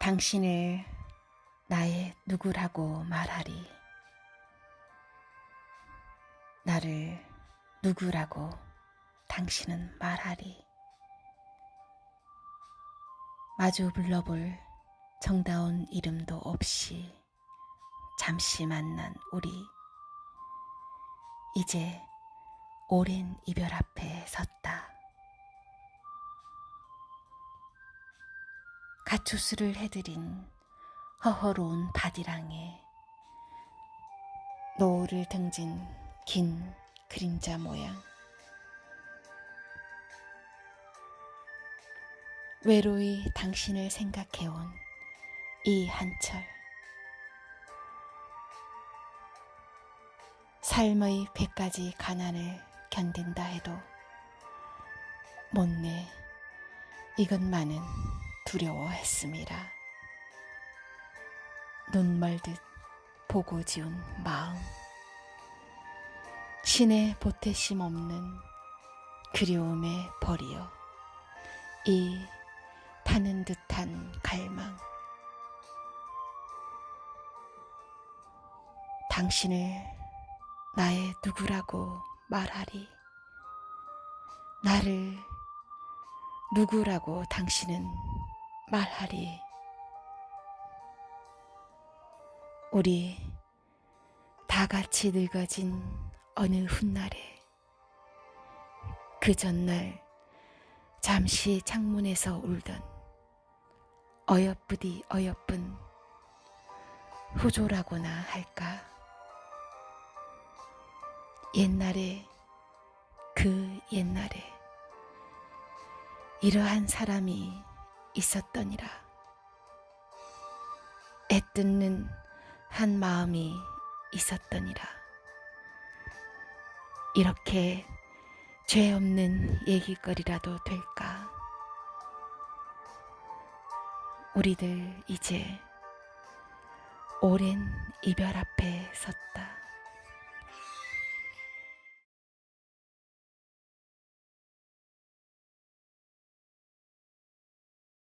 당신을 나의 누구라고 말하리. 나를 누구라고 당신은 말하리. 마주 불러볼 정다운 이름도 없이 잠시 만난 우리. 이제 오랜 이별 앞에 섰다. 가초수를 해드린 허허로운 바디랑에 노을을 등진 긴 그림자 모양. 외로이 당신을 생각해온 이 한철. 삶의 백가지 가난을 견딘다 해도 못내 이것만은 두려워했습니다. 눈멀듯 보고 지운 마음. 신의 보태심 없는 그리움의 벌이여. 이 타는 듯한 갈망. 당신을 나의 누구라고 말하리. 나를 누구라고 당신은 말하리. 우리 다 같이 늙어진 어느 훗날에 그 전날 잠시 창문에서 울던 어여쁘디 어여쁜 후조라고나 할까. 옛날에 그 옛날에 이러한 사람이 있었더니라. 애뜯는 한 마음이 있었더니라. 이렇게 죄 없는 얘기거리라도 될까? 우리들 이제 오랜 이별 앞에 섰다.